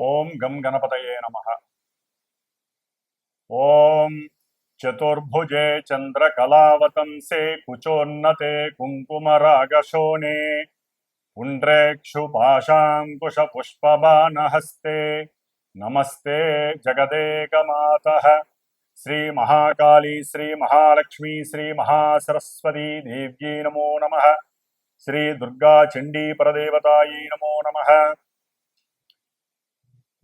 ओम गम गणपतये नमः। ॐ चतुर्भुजे चंद्रकलावतंसे कुचोन्नते कुंकुमरागशोने पुण्ड्रेक्षुपाशाङ्कुशपुष्पबाणहस्ते नमस्ते जगदेकमातः। श्रीमहाकाली, श्रीमहालक्ष्मी, श्रीमहासरस्वती देव्यै नमो नमः। श्रीदुर्गाचण्डीपरदेवतायै नमो नमः।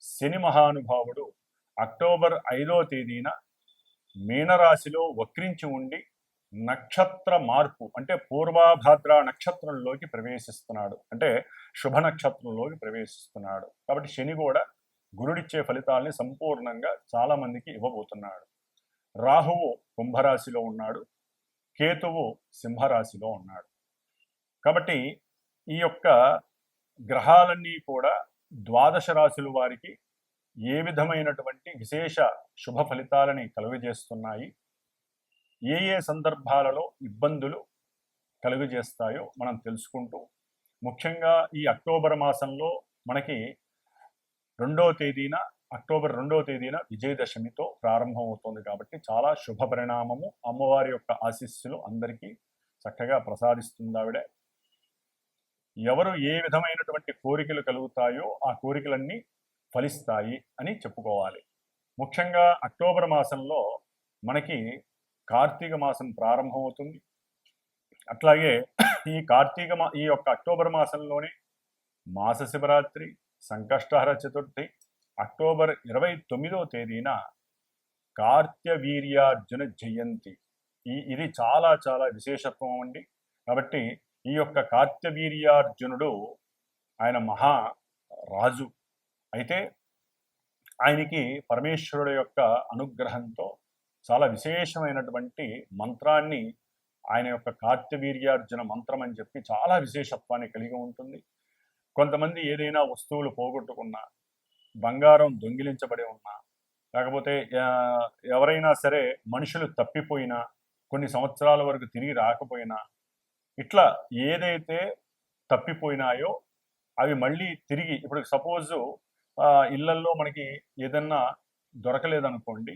శని మహానుభావుడు అక్టోబర్ ఐదో తేదీన మీనరాశిలో వక్రించి ఉండి నక్షత్ర మార్పు అంటే పూర్వాభాద్ర నక్షత్రంలోకి ప్రవేశిస్తున్నాడు. అంటే శుభ నక్షత్రంలోకి ప్రవేశిస్తున్నాడు. కాబట్టి శని కూడా గురుడిచ్చే ఫలితాల్ని సంపూర్ణంగా చాలామందికి ఇవ్వబోతున్నాడు. రాహువు కుంభరాశిలో ఉన్నాడు. కేతువు సింహరాశిలో ఉన్నాడు. కాబట్టి ఈ యొక్క గ్రహాలన్నీ కూడా ద్వాదశ రాశుల వారికి ఏ విధమైనటువంటి విశేష శుభ ఫలితాలని కలుగజేస్తున్నాయి? ఏ ఏ సందర్భాలలో ఇబ్బందులు కలుగజేస్తాయో మనం తెలుసుకుంటూ ముఖ్యంగా ఈ అక్టోబర్ మాసంలో మనకి రెండవ తేదీన అక్టోబర్ రెండవ తేదీన విజయదశమితో ప్రారంభమవుతోంది కాబట్టి చాలా శుభ పరిణామము అమ్మవారి యొక్క ఆశీస్సులు అందరికీ చక్కగా ప్రసాదిస్తుంది ఆవిడే. ఎవరు ఏ విధమైనటువంటి కోరికలు కలుగుతాయో ఆ కోరికలన్నీ ఫలిస్తాయి అని చెప్పుకోవాలి. ముఖ్యంగా అక్టోబర్ మాసంలో మనకి కార్తీక మాసం ప్రారంభమవుతుంది. అట్లాగే ఈ కార్తీక మా ఈ యొక్క అక్టోబర్ మాసంలోనే మాస శివరాత్రి సంకష్టహర చతుర్థి అక్టోబర్ ఇరవై తొమ్మిదవ తేదీన కార్త్యవీర్యార్జున జయంతి. ఈ ఇది చాలా చాలా విశేషత్వం అండి. కాబట్టి ఈ యొక్క కార్తవీర్యార్జునుడు ఆయన మహా రాజు. అయితే ఆయనకి పరమేశ్వరుడు యొక్క అనుగ్రహంతో చాలా విశేషమైనటువంటి మంత్రాన్ని ఆయన యొక్క కార్తవీర్యార్జున మంత్రం అని చెప్పి చాలా విశేషత్వాన్ని కలిగి ఉంటుంది. కొంతమంది ఏదైనా వస్తువులు పోగొట్టుకున్నా బంగారం దొంగిలించబడి ఉన్నా లేకపోతే ఎవరైనా సరే మనుషులు తప్పిపోయినా కొన్ని సంవత్సరాల వరకు తిరిగి రాకపోయినా ఇట్లా ఏదైతే తప్పిపోయినాయో అవి మళ్ళీ తిరిగి ఇప్పుడు సపోజ్ ఇళ్ళల్లో మనకి ఏదన్నా దొరకలేదనుకోండి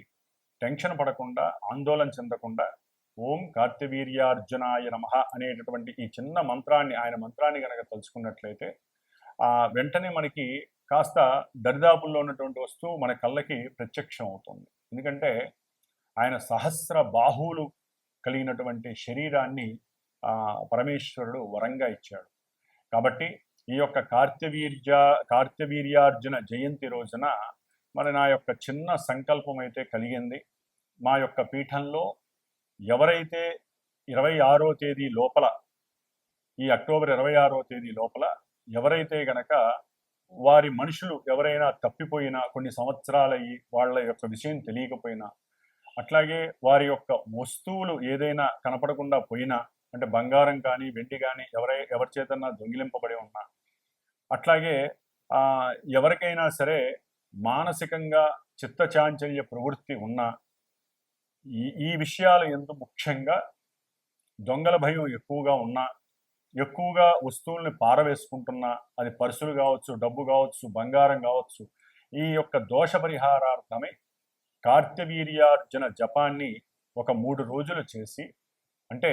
టెన్షన్ పడకుండా ఆందోళన చెందకుండా ఓం కార్తవీర్యార్జునాయ నమ అనేటటువంటి ఈ చిన్న మంత్రాన్ని ఆయన మంత్రాన్ని కనుక తలుచుకున్నట్లయితే వెంటనే మనకి కాస్త దరిదాపుల్లో ఉన్నటువంటి వస్తువు మన కళ్ళకి ప్రత్యక్షం అవుతుంది. ఎందుకంటే ఆయన సహస్ర బాహువులు కలిగినటువంటి శరీరాన్ని పరమేశ్వరుడు వరంగా ఇచ్చాడు. కాబట్టి ఈ యొక్క కార్తవీర్య కార్తవీర్యార్జున జయంతి రోజున మరి నా యొక్క చిన్న సంకల్పం అయితే కలిగింది. మా యొక్క పీఠంలో ఎవరైతే ఇరవై ఆరో తేదీ లోపల ఈ అక్టోబర్ ఇరవై ఆరో తేదీ లోపల ఎవరైతే గనక వారి మనుషులు ఎవరైనా తప్పిపోయినా కొన్ని సంవత్సరాలయ్యి వాళ్ళ యొక్క విషయం తెలియకపోయినా అట్లాగే వారి యొక్క వస్తువులు ఏదైనా కనపడకుండా పోయినా అంటే బంగారం కానీ వెండి కానీ ఎవరై ఎవరి చేతన్నా దొంగిలింపబడి ఉన్నా అట్లాగే ఎవరికైనా సరే మానసికంగా చిత్తచాంచల్య ప్రవృత్తి ఉన్నా ఈ ఈ విషయాలు ఎందు ముఖ్యంగా దొంగల భయం ఎక్కువగా ఉన్నా ఎక్కువగా వస్తువుల్ని పారవేసుకుంటున్నా అది పర్సులు కావచ్చు డబ్బు కావచ్చు బంగారం కావచ్చు ఈ యొక్క దోష పరిహారార్థమై కార్తవీర్యార్జున జపాన్ని ఒక మూడు రోజులు చేసి అంటే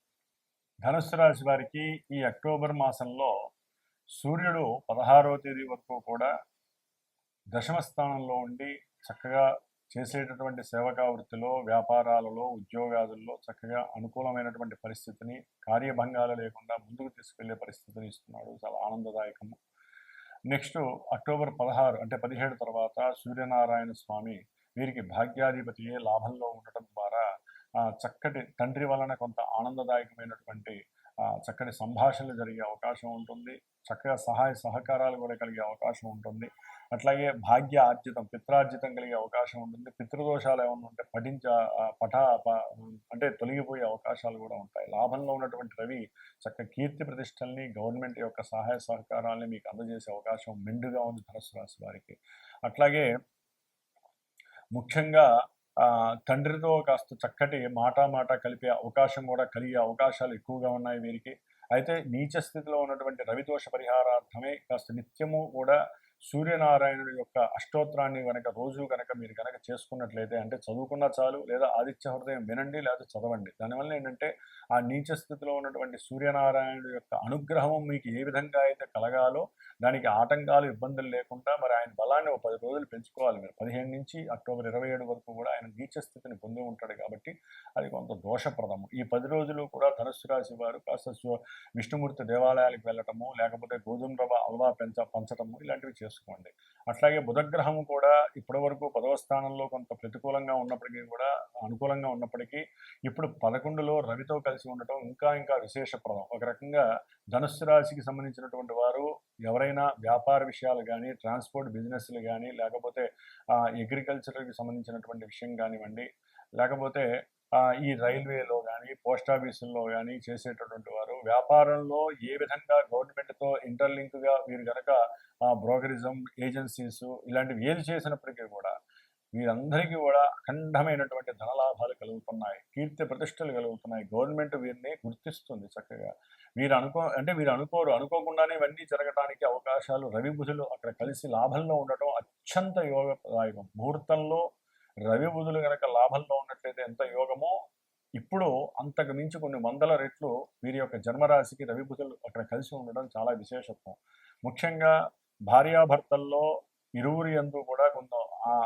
ధనుస్సు రాశి వారికి ఈ అక్టోబర్ మాసంలో సూర్యుడు పదహారవ తేదీ వరకు కూడా దశమ స్థానంలో ఉండి చక్కగా చేసేటటువంటి సేవకా వృత్తిలో వ్యాపారాలలో ఉద్యోగాదుల్లో చక్కగా అనుకూలమైనటువంటి పరిస్థితిని కార్యభంగాలు లేకుండా ముందుకు తీసుకెళ్ళే పరిస్థితిని ఇస్తున్నాడు. చాలా ఆనందదాయకము. నెక్స్ట్ అక్టోబర్ పదహారు అంటే పదిహేడు తర్వాత సూర్యనారాయణ స్వామి వీరికి భాగ్యాధిపతి లాభంలో ఉండటం ద్వారా చక్కటి తండ్రి వలన కొంత ఆనందదాయకమైనటువంటి చక్కటి సంభాషణలు జరిగే అవకాశం ఉంటుంది. చక్కగా సహాయ సహకారాలు కూడా కలిగే అవకాశం ఉంటుంది. అట్లాగే భాగ్య ఆర్జితం పిత్రార్జితం కలిగే అవకాశం ఉంటుంది. పితృదోషాలు ఏమైనా ఉంటే పఠించ పఠ అంటే తొలగిపోయే అవకాశాలు కూడా ఉంటాయి. లాభంలో ఉన్నటువంటి రవి చక్క కీర్తి ప్రతిష్టల్ని గవర్నమెంట్ యొక్క సహాయ సహకారాలని మీకు అందజేసే అవకాశం మెండుగా ఉంది ధనస్సు రాశి వారికి. అట్లాగే ముఖ్యంగా తండ్రితో కాస్త చక్కటి మాట మాట కలిపే అవకాశం కూడా కలిగే అవకాశాలు ఎక్కువగా ఉన్నాయి వీరికి. అయితే నీచ స్థితిలో ఉన్నటువంటి రవిదోష పరిహారార్థమే కాస్త నిత్యము కూడా సూర్యనారాయణుడి యొక్క అష్టోత్తరాన్ని కనుక రోజు కనుక మీరు కనుక చేసుకున్నట్లయితే అంటే చదువుకున్నా చాలు లేదా ఆదిత్య హృదయం వినండి లేదా చదవండి. దానివల్ల ఏంటంటే ఆ నీచ స్థితిలో ఉన్నటువంటి సూర్యనారాయణుడి యొక్క అనుగ్రహం మీకు ఏ విధంగా అయితే కలగాలో దానికి ఆటంకాలు ఇబ్బందులు లేకుండా మరి ఆయన బలాన్ని ఒక పది రోజులు పెంచుకోవాలి. మీరు పదిహేను నుంచి అక్టోబర్ ఇరవై ఏడు వరకు కూడా ఆయన నీచ స్థితిని పొంది ఉంటాడు కాబట్టి అది కొంత దోషప్రదము. ఈ పది రోజులు కూడా ధనుసు రాశి వారు కాస్త విష్ణుమూర్తి దేవాలయాలకు వెళ్ళటము లేకపోతే గోధుమ రవ అల్వా పెంచ పంచటము ఇలాంటివి చేసుకోండి. అట్లాగే బుధగ్రహం కూడా ఇప్పటి వరకు పదవ స్థానంలో కొంత ప్రతికూలంగా ఉన్నప్పటికీ కూడా అనుకూలంగా ఉన్నప్పటికీ ఇప్పుడు పదకొండులో రవితో కలిసి ఉండటం ఇంకా ఇంకా విశేషప్రదం. ఒక రకంగా ధనుస్సు రాశికి సంబంధించినటువంటి వారు ఎవరైనా వ్యాపార విషయాలు కానీ ట్రాన్స్పోర్ట్ బిజినెస్లు కానీ లేకపోతే అగ్రికల్చర్కి సంబంధించినటువంటి విషయం కానివ్వండి లేకపోతే ఈ రైల్వేలో కానీ పోస్ట్ ఆఫీసుల్లో కానీ చేసేటటువంటి వ్యాపారంలో ఏ విధంగా గవర్నమెంట్తో ఇంటర్లింక్గా వీరు కనుక బ్రోకరిజం ఏజెన్సీస్ ఇలాంటివి ఏది చేసినప్పటికీ కూడా వీరందరికీ కూడా అఖండమైనటువంటి ధనలాభాలు కలుగుతున్నాయి. కీర్తి ప్రతిష్టలు కలుగుతున్నాయి. గవర్నమెంట్ వీరిని గుర్తిస్తుంది చక్కగా. వీరు అనుకో అంటే వీరు అనుకోరు. అనుకోకుండానే ఇవన్నీ జరగడానికి అవకాశాలు రవి బుధులు అక్కడ కలిసి లాభంలో ఉండటం అత్యంత యోగదాయకం. ముహూర్తంలో రవి బుధులు కనుక లాభంలో ఉన్నట్లయితే ఎంత యోగమో ఇప్పుడు అంతకు మించి కొన్ని వందల రెట్లు వీరి యొక్క జన్మరాశికి రవి అక్కడ కలిసి ఉండడం చాలా విశేషత్వం. ముఖ్యంగా భార్యాభర్తల్లో ఇరువురి ఎందు కూడా కొంత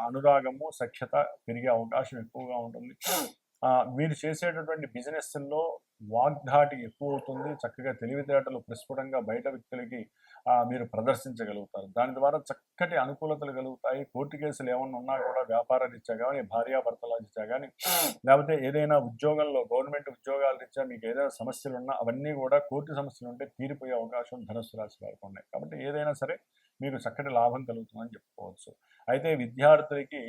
అనురాగము సఖ్యత పెరిగే అవకాశం ఎక్కువగా ఉంటుంది. వీరు చేసేటటువంటి బిజినెస్లో వాగ్ధాటి ఎక్కువ అవుతుంది చక్కగా తెలివితేటలు ప్రస్ఫుటంగా బయట వ్యక్తులకి మీరు ప్రదర్శించగలుగుతారు. దాని ద్వారా చక్కటి అనుకూలతలు కలుగుతాయి. కోర్టు కేసులు ఏమన్నా ఉన్నా కూడా వ్యాపార రీత్యా కానీ భార్యాభర్తల రీత్యా కానీ లేకపోతే ఏదైనా ఉద్యోగంలో గవర్నమెంట్ ఉద్యోగాల రీత్యా మీకు ఏదైనా సమస్యలు ఉన్నా అవన్నీ కూడా కోర్టు సమస్యలు ఉంటే తీరిపోయే అవకాశం ధనుసు రాశి వారికి ఉన్నాయి. కాబట్టి ఏదైనా సరే మీకు చక్కటి లాభం కలుగుతుందని చెప్పుకోవచ్చు. అయితే విద్యార్థులకి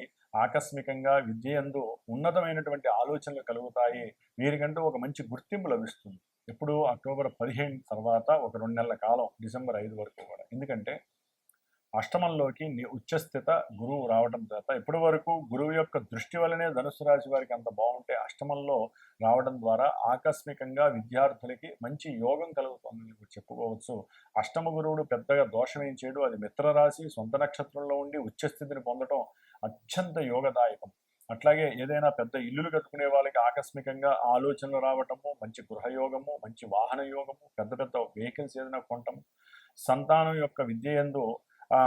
ఆకస్మికంగా విద్య ఎందు ఉన్నతమైనటువంటి ఆలోచనలు కలుగుతాయి. వీరికంటూ ఒక మంచి గుర్తింపు లభిస్తుంది. ఎప్పుడు అక్టోబర్ పదిహేను తర్వాత ఒక రెండు నెలల కాలం డిసెంబర్ ఐదు వరకు కూడా. ఎందుకంటే అష్టమంలోకి ఉచ్చస్థిత గురువు రావడం చేత ఇప్పటి వరకు గురువు యొక్క దృష్టి వలనే ధనుసు రాశి వారికి అంత బాగుంటే అష్టమంలో రావడం ద్వారా ఆకస్మికంగా విద్యార్థులకి మంచి యోగం కలుగుతుందని చెప్పుకోవచ్చు. అష్టమ గురువుడు పెద్దగా దోషం చేయడు. అది మిత్రరాశి సొంత నక్షత్రంలో ఉండి ఉచ్చస్థితిని పొందడం అత్యంత యోగదాయకం. అట్లాగే ఏదైనా పెద్ద ఇల్లులు కట్టుకునే వాళ్ళకి ఆకస్మికంగా ఆలోచనలు రావటము మంచి గృహయోగము మంచి వాహన యోగము పెద్ద పెద్ద వెహికల్స్ ఏదైనా కొనటము సంతానం యొక్క విద్య ఎందు ఆ,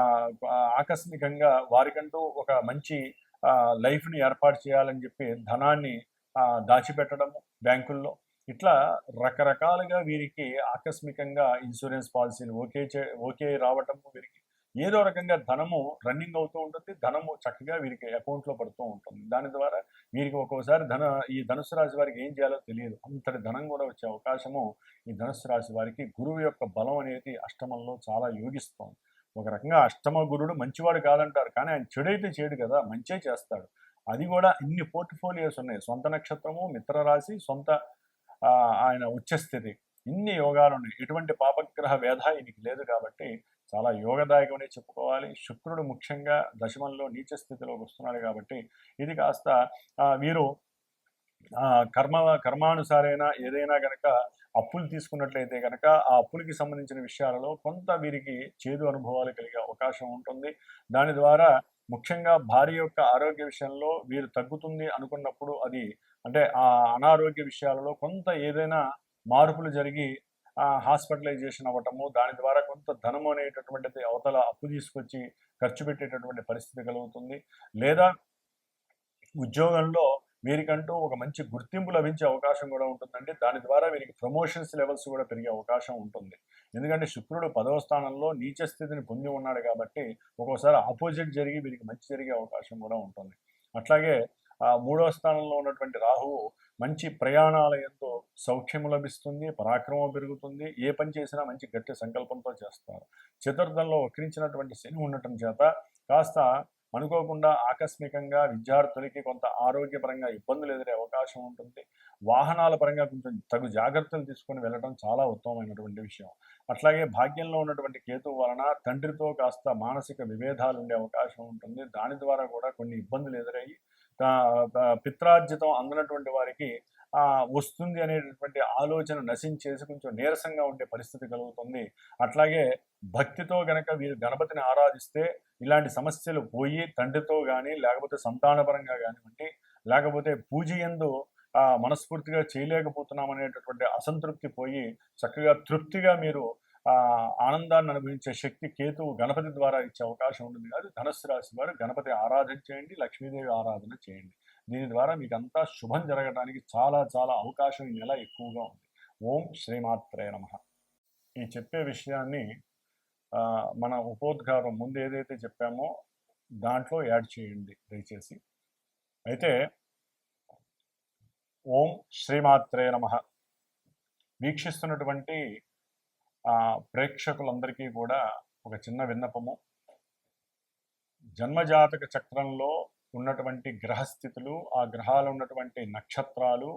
ఆకస్మికంగా వారికంటూ ఒక మంచి ఆ, లైఫ్ని ఏర్పాటు చేయాలని చెప్పి ధనాన్ని ఆ, దాచిపెట్టడము బ్యాంకుల్లో. ఇట్లా రకరకాలుగా వీరికి ఆకస్మికంగా ఇన్సూరెన్స్ పాలసీలు ఓకే చే ఓకే రావటము వీరికి ఏదో రకంగా ధనము రన్నింగ్ అవుతూ ఉంటుంది ధనము చక్కగా వీరికి అకౌంట్లో పడుతూ ఉంటుంది. దాని ద్వారా వీరికి ఒక్కోసారి ధన ఈ ధనుసు రాశి వారికి ఏం చేయాలో తెలియదు. అంతటి ధనం కూడా వచ్చే అవకాశము ఈ ధనుసు రాశి వారికి గురువు యొక్క బలం అనేది అష్టమంలో చాలా యోగిస్తోంది. ఒక రకంగా అష్టమ గురుడు మంచివాడు కాదంటారు కానీ ఆయన చెడైతే చేయడు కదా మంచే చేస్తాడు. అది కూడా ఇన్ని పోర్ట్ఫోలియోస్ ఉన్నాయి. సొంత నక్షత్రము మిత్రరాశి సొంత ఆయన ఉచ్చస్థితి. ఇన్ని యోగాలు ఉన్నాయి. ఎటువంటి పాపగ్రహ వేధ ఈయనకి లేదు కాబట్టి చాలా యోగదాయకమని చెప్పుకోవాలి. శుక్రుడు ముఖ్యంగా దశమంలో నీచ స్థితిలోకి వస్తున్నాడు కాబట్టి ఇది కాస్త వీరు కర్మ కర్మానుసారైన ఏదైనా గనక అప్పులు తీసుకున్నట్లయితే కనుక ఆ అప్పులకి సంబంధించిన విషయాలలో కొంత వీరికి చేదు అనుభవాలు కలిగే అవకాశం ఉంటుంది. దాని ద్వారా ముఖ్యంగా భార్య యొక్క ఆరోగ్య విషయంలో వీరు తగ్గుతుంది అనుకున్నప్పుడు అది అంటే ఆ అనారోగ్య విషయాలలో కొంత ఏదైనా మార్పులు జరిగి హాస్పిటలైజేషన్ అవ్వటము దాని ద్వారా కొంత ధనము అనేటటువంటిది అవతల అప్పు తీసుకొచ్చి ఖర్చు పెట్టేటటువంటి పరిస్థితి కలుగుతుంది. లేదా ఉద్యోగంలో వీరికంటూ ఒక మంచి గుర్తింపు లభించే అవకాశం కూడా ఉంటుందండి. దాని ద్వారా వీరికి ప్రమోషన్స్ లెవెల్స్ కూడా పెరిగే అవకాశం ఉంటుంది. ఎందుకంటే శుక్రుడు పదవ స్థానంలో నీచ స్థితిని పొంది ఉన్నాడు కాబట్టి ఒక్కోసారి ఆపోజిట్ జరిగి వీరికి మంచి జరిగే అవకాశం కూడా ఉంటుంది. అట్లాగే ఆ మూడవ స్థానంలో ఉన్నటువంటి రాహువు మంచి ప్రయాణాలయంతో సౌఖ్యము లభిస్తుంది పరాక్రమం పెరుగుతుంది ఏ పని చేసినా మంచి గట్టి సంకల్పంతో చేస్తారు. చతుర్థంలో వక్రించినటువంటి శని ఉండటం చేత కాస్త అనుకోకుండా ఆకస్మికంగా విద్యార్థులకి కొంత ఆరోగ్యపరంగా ఇబ్బందులు ఎదురే అవకాశం ఉంటుంది. వాహనాల పరంగా కొంచెం తగు జాగ్రత్తలు తీసుకొని వెళ్ళడం చాలా ఉత్తమమైనటువంటి విషయం. అట్లాగే భాగ్యంలో ఉన్నటువంటి కేతు వలన తండ్రితో కాస్త మానసిక విభేదాలు ఉండే అవకాశం ఉంటుంది. దాని ద్వారా కూడా కొన్ని ఇబ్బందులు ఎదురయ్యి పిత్రార్జితం అందనటువంటి వారికి వస్తుంది అనేటటువంటి ఆలోచన నశించేసి కొంచెం నీరసంగా ఉండే పరిస్థితి కలుగుతుంది. అట్లాగే భక్తితో గనక వీరు గణపతిని ఆరాధిస్తే ఇలాంటి సమస్యలు పోయి తండ్రితో కానీ లేకపోతే సంతానపరంగా కానివ్వండి లేకపోతే పూజ ఎందు మనస్ఫూర్తిగా చేయలేకపోతున్నాం అనేటటువంటి అసంతృప్తి పోయి చక్కగా తృప్తిగా మీరు ఆనందాన్ని అనుభవించే శక్తి కేతువు గణపతి ద్వారా ఇచ్చే అవకాశం ఉంటుంది. అది ధనస్సు రాశి వారు గణపతి ఆరాధన చేయండి లక్ష్మీదేవి ఆరాధన చేయండి. దీని ద్వారా మీకు అంతా శుభం జరగడానికి చాలా చాలా అవకాశం ఈ నెల ఎక్కువగా ఉంది. ఓం శ్రీమాత్రే నమ. ఈ చెప్పే విషయాన్ని మన ఉపోద్ఘారం ముందు ఏదైతే చెప్పామో దాంట్లో యాడ్ చేయండి దయచేసి. అయితే ఓం శ్రీమాత్రే నమ. వీక్షిస్తున్నటువంటి ప్రేక్షకులందరికీ కూడా ఒక చిన్న విన్నపము. జన్మజాతక చక్రంలో ఉన్నటువంటి గ్రహస్థితులు ఆ గ్రహాలు ఉన్నటువంటి నక్షత్రాలు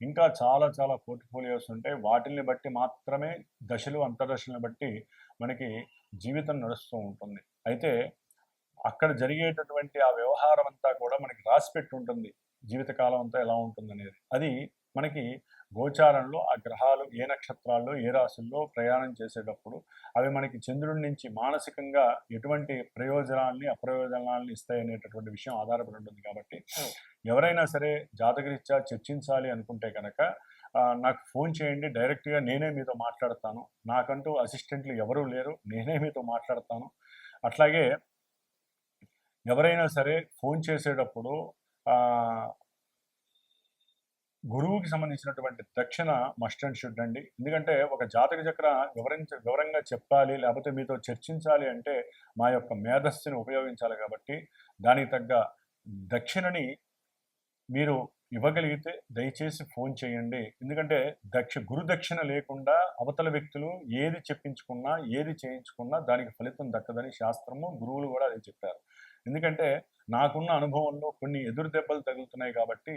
ఇంకా చాలా చాలా పోర్ట్ఫోలియోస్ ఉంటాయి వాటిని బట్టి మాత్రమే దశలు అంతర్దశలను బట్టి మనకి జీవితం నడుస్తూ ఉంటుంది. అయితే అక్కడ జరిగేటటువంటి ఆ వ్యవహారం అంతా కూడా మనకి రాసి పెట్టి ఉంటుంది జీవితకాలం అంతా ఎలా ఉంటుంది అనేది అది మనకి గోచారంలో ఆ గ్రహాలు ఏ నక్షత్రాల్లో ఏ రాశుల్లో ప్రయాణం చేసేటప్పుడు అవి మనకి చంద్రుడి నుంచి మానసికంగా ఎటువంటి ప్రయోజనాల్ని అప్రయోజనాల్ని ఇస్తాయనేటటువంటి విషయం ఆధారపడి ఉంటుంది కాబట్టి ఎవరైనా సరే జాతకరీత్యా చర్చించాలి అనుకుంటే కనుక నాకు ఫోన్ చేయండి డైరెక్ట్గా నేనే మీతో మాట్లాడతాను. నాకంటూ అసిస్టెంట్లు ఎవరూ లేరు నేనే మీతో మాట్లాడతాను. అట్లాగే ఎవరైనా సరే ఫోన్ చేసేటప్పుడు గురువుకి సంబంధించినటువంటి దక్షిణ మస్ట్ అండ్ షుడ్ అండి. ఎందుకంటే ఒక జాతక చక్ర వివరించ వివరంగా చెప్పాలి లేకపోతే మీతో చర్చించాలి అంటే మా యొక్క మేధస్సుని ఉపయోగించాలి కాబట్టి దానికి తగ్గ దక్షిణని మీరు ఇవ్వగలిగితే దయచేసి ఫోన్ చేయండి. ఎందుకంటే దక్ష గురు దక్షిణ లేకుండా అవతల వ్యక్తులు ఏది చెప్పించుకున్నా ఏది చేయించుకున్నా దానికి ఫలితం దక్కదని శాస్త్రము గురువులు కూడా అదే చెప్పారు. ఎందుకంటే నాకున్న అనుభవంలో కొన్ని ఎదురు దెబ్బలు తగులుతున్నాయి కాబట్టి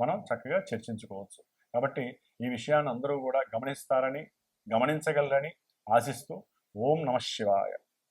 మనం చక్కగా చర్చించుకోవచ్చు. కాబట్టి ఈ విషయాన్ని అందరూ కూడా గమనిస్తారని గమనించగలరని ఆశిస్తూ ఓం నమ శివాయ.